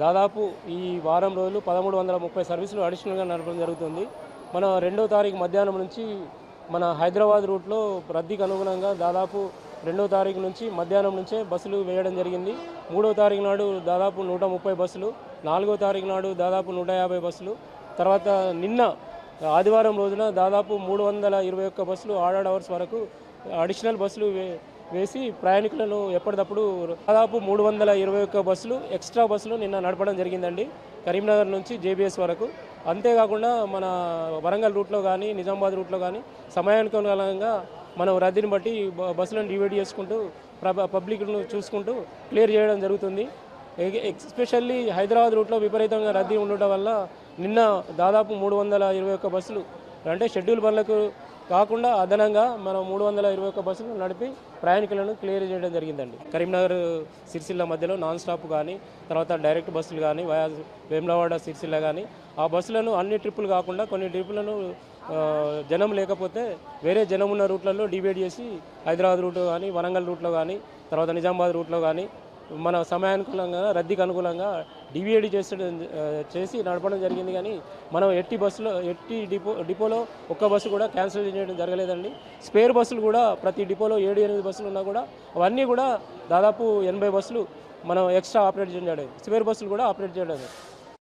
దాదాపు ఈ వారం రోజులు పదమూడు వందల ముప్పై సర్వీసులు అడిషనల్గా నడపడం జరుగుతుంది. మన రెండో తారీఖు మధ్యాహ్నం నుంచి మన హైదరాబాద్ రూట్లో రద్దీకి అనుగుణంగా దాదాపు రెండో తారీఖు నుంచి మధ్యాహ్నం నుంచే బస్సులు వేయడం జరిగింది. మూడో తారీఖు నాడు దాదాపు నూట ముప్పై బస్సులు నాలుగో తారీఖు నాడు దాదాపు నూట యాభై బస్సులు తర్వాత నిన్న ఆదివారం రోజున దాదాపు మూడు వందల ఇరవై ఒక్క బస్సులు ఆడాడ్ అవర్స్ వరకు అడిషనల్ బస్సులు వే- వేసి ప్రయాణికులను ఎప్పటికప్పుడు దాదాపు మూడు వందల ఇరవై ఒక్క బస్సులు ఎక్స్ట్రా బస్సులు నిన్న నడపడం జరిగిందండి. కరీంనగర్ నుంచి జేబీఎస్ వరకు. అంతేకాకుండా మన వరంగల్ రూట్లో కానీ నిజామాబాద్ రూట్లో కానీ సమయానుకూలంగా మనం రద్దీని బట్టి బ- బస్సులను డివైడ్ చేసుకుంటూ పబ్లిక్ను చూసుకుంటూ క్లియర్ చేయడం జరుగుతుంది. ఎస్పెషల్లీ హైదరాబాద్ రూట్లో విపరీతంగా రద్దీ ఉండటం వల్ల నిన్న దాదాపు మూడు వందల ఇరవై ఒక్క బస్సులు అంటే షెడ్యూల్ బండ్లకు కాకుండా అదనంగా మనం మూడు వందల ఇరవై ఒక్క బస్సులు నడిపి ప్రయాణికులను క్లియర్ చేయడం జరిగిందండి. కరీంనగర్ సిరిసిల్ల మధ్యలో నాన్ స్టాప్ కానీ తర్వాత డైరెక్ట్ బస్సులు కానీ వయా వేములవాడ సిరిసిల్ల కానీ ఆ బస్సులను అన్ని ట్రిప్పులు కాకుండా కొన్ని ట్రిప్పులను జనం లేకపోతే వేరే జనం ఉన్న రూట్లలో డివైడ్ చేసి హైదరాబాద్ రూట్లో కానీ వరంగల్ రూట్లో కానీ తర్వాత నిజామాబాద్ రూట్లో కానీ మన సమయానుకూలంగా రద్దీకి అనుకూలంగా డివిఏడి చేసే చేసి నడపడం జరిగింది కానీ మనం ఎట్టి బస్సులో ఎట్టి డిపో డిపోలో ఒక్క బస్సు కూడా క్యాన్సిల్ చేయడం జరగలేదండి. స్పేర్ బస్సులు కూడా ప్రతి డిపోలో ఏడు ఎనిమిది బస్సులు ఉన్నా కూడా అవన్నీ కూడా దాదాపు ఎనభై బస్సులు మనం ఎక్స్ట్రా ఆపరేట్ చేయడం స్పేర్ బస్సులు కూడా ఆపరేట్ చేయడం